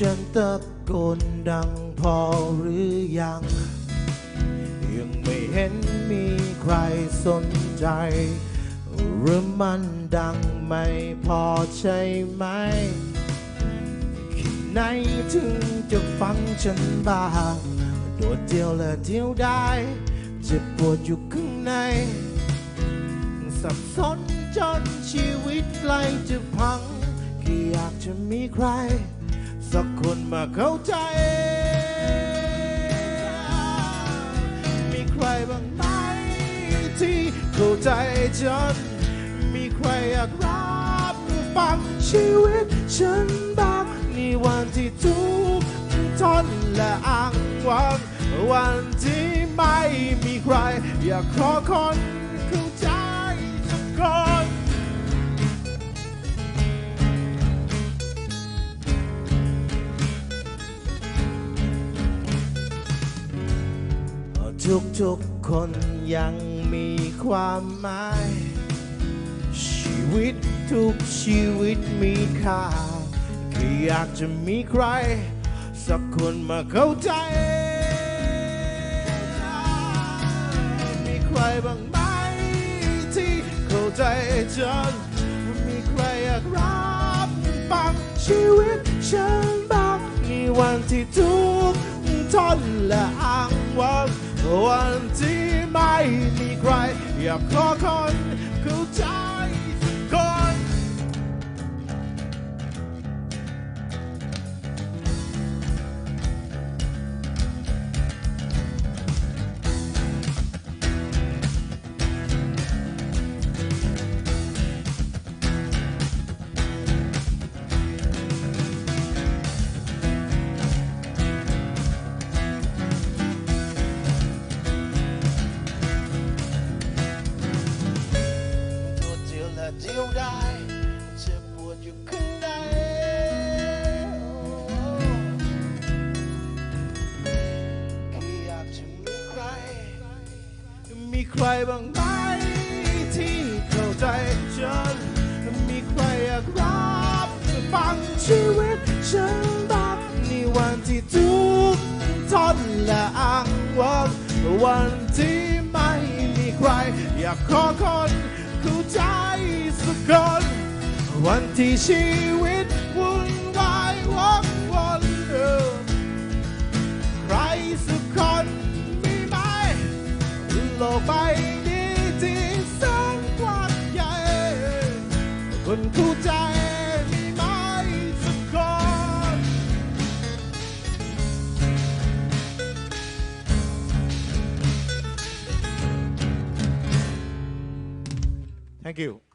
ฉันตะโกนดังพอหรือยัง ยังไม่เห็นมีใครสนใจ หรือมันดังไม่พอใช่ไหมที่ไหนถึงจะฟังฉันบ้างโดดเดียวและเดียวได้ เจ็บปวดอยู่ข้างใน สับสนจนชีวิตใกล้จะพังแค่อยากจะมีใคร สักคนมาเข้าใจ มีใครบ้างไหมที่เข้าใจฉัน มีใครอยากรับฟังชีวิตฉันบ้างในวันที่ทุกข์ทนและอ้างว้างวันที่ไม่มีใครอยากขอคน ทุกๆคนยังมีความหมาย ชีวิตทุกชีวิตมีค่าแค่อยากจะมีใคร สักคนมาเข้าใจ มีใครบ้างไหมที่เข้าใจฉันมีใครอยากรับฟังชีวิตฉันบ้างในวันที่ทุกข์ทนและอ้างว้าง วันที่ไม่มีใคร อยากขอคนเข้าใจ เดียวและดียวได้เจ็บปวดอยู่ข้างในแค่อยากจะมีใคร มีใครบ้างไหมที่เข้าใจฉันมีใครอยากรับฟังชีวิตฉันบ้างในวันที่ทุกข์ทนและอ้างว้างวันที่ไม่มีใคร อยากขอคนเข้าใจ กคนวันที่ชีวิตวุ่นวายวกวนเออใครสักคนมีไหมโลกใบนี้ที่แสนกว้างใหญ่คนเข้าใจมีไหมสักคน Thank you